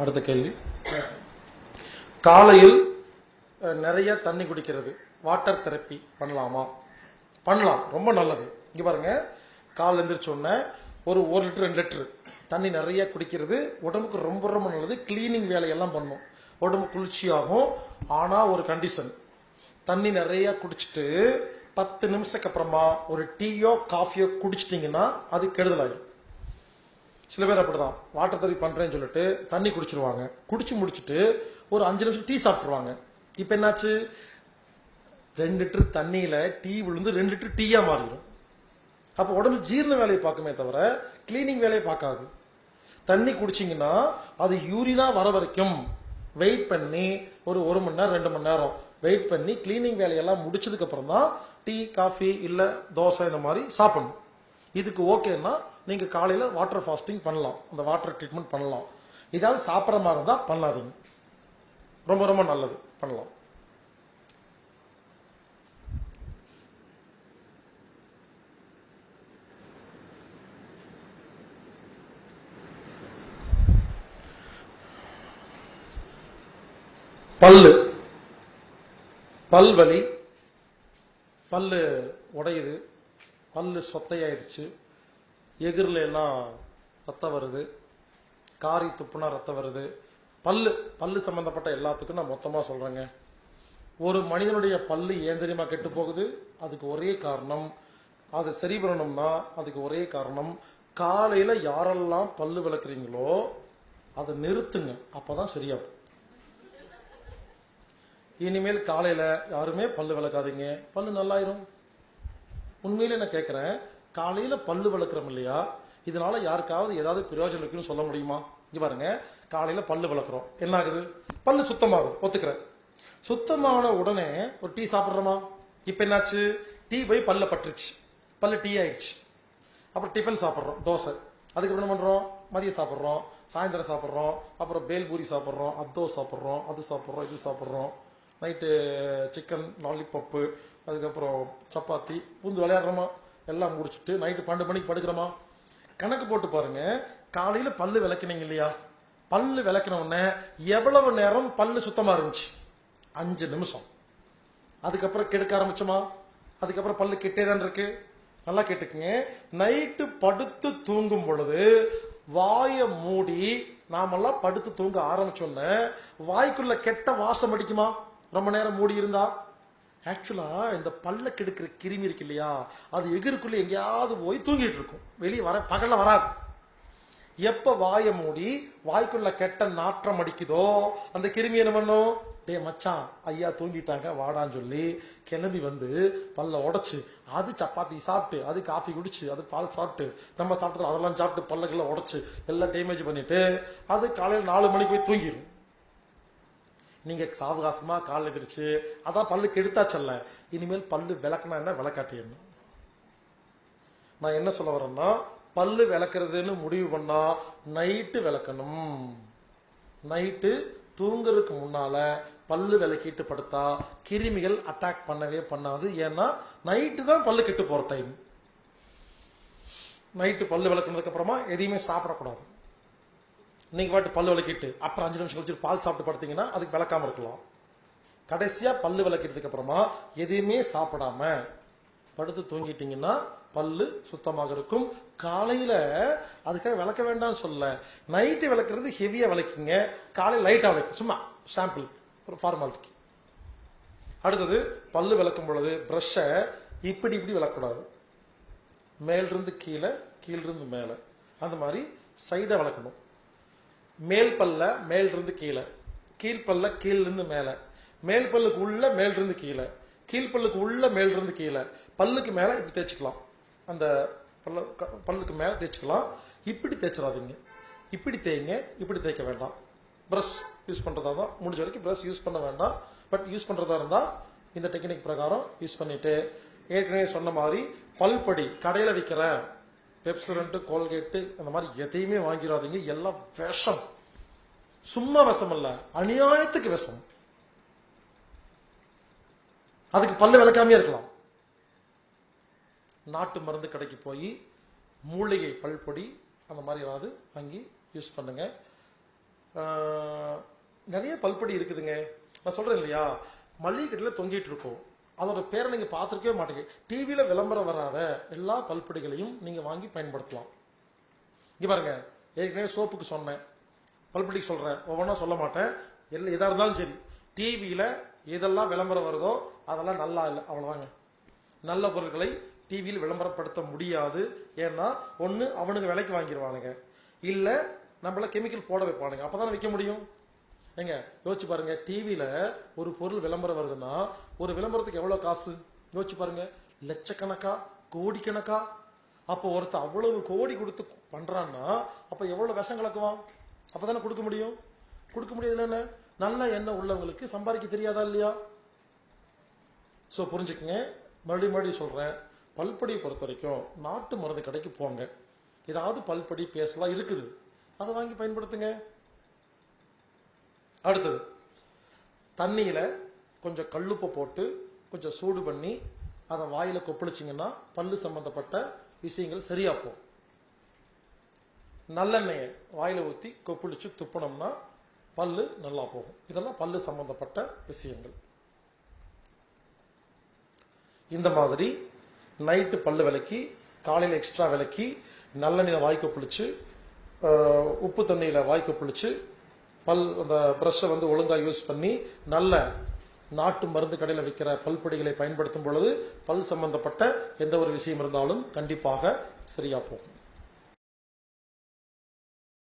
அடுத்த கேள்வி. காலையில் நிறைய தண்ணி குடிக்கிறது. வாட்டர் தெரப்பி பண்ணலாமா? பண்ணலாம். ரொம்ப நல்லது. இங்க பாருங்க. கால் எந்திரிச்ச உடனே ஒரு ஒரு லிட்டர் ரெண்டு லிட்டர் தண்ணி நிறைய குடிக்கிறது உடம்புக்கு ரொம்ப ரொம்ப நல்லது. கிளீனிங் வேலையெல்லாம் பண்ணும். உடம்பு குளிர்ச்சியாகும். ஆனா ஒரு கண்டிஷன் தண்ணி நிறைய குடிச்சிட்டு பத்து நிமிஷத்துக்கு அப்புறமா ஒரு டீயோ காஃபியோ குடிச்சிட்டிங்கன்னா அது கெடுதலாயிடும் சில பேர் அப்படிதான். வாட்டர் தறி பண்றேன்னு சொல்லிட்டு தண்ணி குடிச்சிருவாங்க. குடிச்சு முடிச்சுட்டு ஒரு அஞ்சு நிமிஷம் டீ சாப்பிட்டுருவாங்க. இப்ப என்னாச்சு? ரெண்டு லிட்டர் தண்ணியில டீ விழுந்து ரெண்டு லிட்டர் டீயா மாறிடும். அப்ப உடம்பு ஜீரண வேலையை பார்க்குமே தவிர கிளீனிங் வேலையை பார்க்காது. தண்ணி குடிச்சிங்கன்னா அது யூரினா வர வரைக்கும் வெயிட் பண்ணி ஒரு ஒரு மணி நேரம் ரெண்டு மணி நேரம் வெயிட் பண்ணி கிளீனிங் வேலையெல்லாம் முடிச்சதுக்கு அப்புறம் தான் டீ காஃபி இல்ல தோசை இந்த மாதிரி சாப்பிடணும். இதுக்கு ஓகேன்னா நீங்க காலையில வாட்டர் ஃபாஸ்டிங் பண்ணலாம். அந்த வாட்டர் ட்ரீட்மெண்ட் பண்ணலாம். இதாவது சாப்பிட்ற மாதிரி இருந்தா பண்ணாதீங்க. ரொம்ப ரொம்ப நல்லது. பண்ணலாம். பல்லு. பல்வலி. பல்லு உடையுது. பல்லு சொத்தையாயிருச்சு. எகிரில் எல்லாம் ரத்தம் வருது. காரி துப்புனா ரத்தம் வருது. பல்லு பல்லு சம்பந்தப்பட்ட எல்லாத்துக்கும் நான் மொத்தமாக சொல்கிறேங்க ஒரு மனிதனுடைய பல்லு ஏன் தெரியுமா கெட்டு போகுது? அதுக்கு ஒரே காரணம் அதை சரி பண்ணணும்னா அதுக்கு ஒரே காரணம் காலையில் யாரெல்லாம் பல்லு விளக்குறீங்களோ அதை நிறுத்துங்க. அப்பதான் சரியாகும் இனிமேல் காலையில் யாருமே பல்லு விளக்காதீங்க. பல்லு நல்லாயிரும். உண்மையில நான் கேட்குறேன் காலையில பல்லு விளக்குறோம் இல்லையா? இதனால யாருக்காவது ஏதாவது பிரயோஜனம் இருக்குன்னு சொல்ல முடியுமா? இங்க பாருங்க. காலையில பல்லு விளக்குறோம். என்ன ஆகுது பல்லு சுத்தமாகும். ஒத்துக்கிறேன். சுத்தமான உடனே ஒரு டீ சாப்பிடுறோமா? இப்ப என்னாச்சு? டீ போய் பல்ல பட்டுருச்சு. பல்லு டீ ஆயிடுச்சு அப்புறம் டிஃபன் சாப்பிட்றோம். தோசை. அதுக்கப்புறம் என்ன பண்றோம்? மதியம் சாப்பிட்றோம். சாயந்தரம் சாப்பிட்றோம். அப்புறம் பேல்பூரி சாப்பிட்றோம். அத்தோ சாப்பிட்றோம். அது சாப்பிட்றோம். இது சாப்பிட்றோம். நைட்டு சிக்கன் லாலிபப்பு அதுக்கப்புறம் சப்பாத்தி. பூந்து விளையாடுறோமா? எல்லாம் முடிச்சுட்டு நைட்டு பன்னெண்டு மணிக்கு படுக்கிறோமா? கணக்கு போட்டு பாருங்க. காலையில பல்லு விளக்குனீங்க இல்லையா? பல்லு விளக்கின உடனே எவ்வளவு நேரம் பல்லு சுத்தமா இருந்துச்சு? அஞ்சு நிமிஷம். அதுக்கப்புறம் கெடுக்க ஆரம்பிச்சோமா? அதுக்கப்புறம் பல்லு கெட்டே தான் இருக்கு? நல்லா கேட்டுக்குங்க. நைட்டு படுத்து தூங்கும் பொழுது வாயை மூடி நாமெல்லாம் படுத்து தூங்க ஆரம்பிச்சோன்ன வாய்க்குள்ள கெட்ட வாசம் அடிக்குமா? ரொம்ப நேரம் மூடி இருந்தா ஆக்சுவலா இந்த பல்ல கெடுக்கிற கிருமி இருக்கு இல்லையா? அது எகிருக்குள்ள எங்கேயாவது போய் தூங்கிட்டு இருக்கும். வெளியே வர பகல்ல வராது. எப்ப வாய மூடி வாய்க்குள்ள கெட்ட நாற்றம் அடிக்குதோ அந்த கிருமி என்ன பண்ணும்? டே மச்சான் ஐயா தூங்கிட்டாங்க வாடான்னு சொல்லி கிளம்பி வந்து பல்ல உடைச்சு அது சப்பாத்தி சாப்பிட்டு அது காஃபி குடிச்சு அது பால் சாப்பிட்டு நம்ம சாப்பிட்டது அதெல்லாம் சாப்பிட்டு பல்லக்கெல்லாம் உடைச்சு எல்லாம் டேமேஜ் பண்ணிட்டு அது காலையில் நாலு மணிக்கு போய் தூங்கிடும் நீங்க சாவகாசமா கால் எதிரிச்சு அதான் பல்லு கெடுத்தா செல்ல. இனிமேல் பல்லு விளக்குனா என்ன? விளக்காட்டி நான் என்ன சொல்ல வரேன்னா பல்லு விளக்குறதுன்னு முடிவு பண்ணா நைட்டு விளக்கணும். நைட்டு தூங்குறதுக்கு முன்னால பல்லு விளக்கிட்டு படுத்தா கிருமிகள் அட்டாக் பண்ணவே பண்ணாது. ஏன்னா நைட்டு தான் பல்லு கெட்டு போற டைம் நைட்டு பல்லு விளக்குனதுக்கு அப்புறமா எதையுமே சாப்பிடக்கூடாது. நீங்க பாட்டு பல்லு விளக்கிட்டு அப்புறம் அஞ்சு நிமிஷம் கழிச்சு பால் சாப்பிட்டு படுத்தீங்கன்னா அதுக்கு விளக்காம இருக்கலாம். கடைசியா பல்லு விளக்கிட்டதுக்கு அப்புறமா எதையுமே சாப்பிடாம படுத்து தூங்கிட்டீங்கன்னா பல்லு சுத்தமாக இருக்கும். காலையில அதுக்காக விளக்க வேண்டாம்னு சொல்ல நைட்டு விளக்குறது ஹெவியா விளக்கிங்க. காலையில் லைட்டா விளக்கும் சும்மா சாம்பிள் ஒரு ஃபார்மாலிட்டிக்கு அடுத்தது பல்லு விளக்கும் பொழுது பிரஷ்ஷை இப்படி இப்படி விளக்கக்கூடாது. மேலிருந்து கீழே கீழிருந்து மேலே. அந்த மாதிரி சைடாக விளக்கணும். மேல் பல்ல மேல் இருந்து கீழே கீழ்பல்ல கீழ இருந்து மேல. மேல் பல்லுக்கு உள்ள மேல் இருந்து கீழே கீழ்பல்லுக்கு உள்ள மேல் இருந்து கீழே. பல்லுக்கு மேல இப்படி தேய்ச்சிக்கலாம். அந்த பல்ல க- பல்லுக்கு மேல தேய்ச்சிக்கலாம். இப்படி தேய்ச்சிடாதீங்க. இப்படி தேய்ங்க இப்படி தேய்க்க வேண்டாம். ப்ரஷ் யூஸ் பண்றதா தான் முடிஞ்ச வரைக்கும் ப்ரஷ் யூஸ் பண்ண வேண்டாம். பட் யூஸ் பண்றதா இருந்தா இந்த டெக்னிக் பிரகாரம் யூஸ் பண்ணிட்டு ஏற்கனவே சொன்ன மாதிரி பல்படி கடையில விற்கிற பெப்சரண்ட் கோல்கேட்டு அந்த மாதிரி எதையுமே வாங்கிடாதீங்க எல்லாம் விஷம். சும்மா விஷம் அல்ல அநியாயத்துக்கு விஷம். அதுக்கு பல்லு விளக்காமையே இருக்கலாம். நாட்டு மருந்து கடைக்கு போய் மூலிகை பல்பொடி அந்த மாதிரி ஏதாவது வாங்கி யூஸ் பண்ணுங்க. நிறைய பல்பொடி இருக்குதுங்க. நான் சொல்றேன் இல்லையா? மளிகை கடையில் தொங்கிட்டு இருக்கோம். அதோட பேரை நீங்க பார்த்துருக்கவே மாட்டீங்க. டிவியில விளம்பரம் வராத எல்லா பல்படிகளையும் நீங்க வாங்கி பயன்படுத்தலாம். இங்க பாருங்க. ஏற்கனவே சோப்புக்கு சொன்னேன். பல்படிக்கு சொல்றேன். ஒவ்வொன்றா சொல்ல மாட்டேன். எல்லாம் எதா இருந்தாலும் சரி. டிவியில எதெல்லாம் விளம்பரம் வருதோ அதெல்லாம் நல்லா இல்லை. அவ்வளவுதாங்க. நல்ல பொருட்களை டிவியில் விளம்பரப்படுத்த முடியாது. ஏன்னா ஒன்று அவனுங்க விலைக்கு வாங்கிடுவானுங்க இல்ல நம்மள கெமிக்கல் போட வைப்பானுங்க. அப்பதானே விற்க முடியும்? ஏங்க யோசிச்சு பாருங்க டிவியில ஒரு பொருள் விளம்பரம் வருதுன்னா ஒரு விளம்பரத்துக்கு எவ்வளவு காசு? யோசிச்சு பாருங்க லட்சக்கணக்கா கோடிக்கணக்கா? அப்போ ஒருத்தன் அவ்வளவு கோடி கொடுத்து பண்றான்னா அப்ப எவ்வளவு விஷம் கலக்குவான்? அப்பதானே கொடுக்க முடியும்? கொடுக்க முடியாது என்ன? நல்ல எண்ணம் உள்ளவங்களுக்கு சம்பாதிக்க தெரியாதா இல்லையா? சோ புரிஞ்சுக்கங்க. மறுபடியும் மறுபடியும் சொல்றேன். பல்படியை பொறுத்த வரைக்கும் நாட்டு மருந்து கடைக்கு போங்க. ஏதாவது பல்படி பேசலாம் இருக்குது. அதை வாங்கி பயன்படுத்துங்க. அடுத்தது தண்ணியில கொஞ்சம் கல்லுப்பை போட்டு கொஞ்சம் சூடு பண்ணி அதை வாயில கொப்பளிச்சிங்கன்னா பல்லு சம்பந்தப்பட்ட விஷயங்கள் சரியா போகும். நல்லெண்ணெயை வாயில ஊத்தி கொப்பளிச்சு துப்புனோம்னா பல்லு நல்லா போகும். இதெல்லாம் பல்லு சம்பந்தப்பட்ட விஷயங்கள். இந்த மாதிரி நைட்டு பல்லு விளக்கி காலையில் எக்ஸ்ட்ரா விளக்கி நல்லெண்ணெயில் வாய்க்கு பிடிச்சு உப்பு தண்ணியில் வாய்க்கு பிடிச்சு பல் அந்த ப்ரஷ்ஷை வந்து ஒழுங்கா யூஸ் பண்ணி நல்ல நாட்டு மருந்து கடையில் விற்கிற பல்பொடிகளை பயன்படுத்தும் பொழுது பல் சம்பந்தப்பட்ட எந்த ஒரு விஷயம் இருந்தாலும் கண்டிப்பாக சரியா போகும்.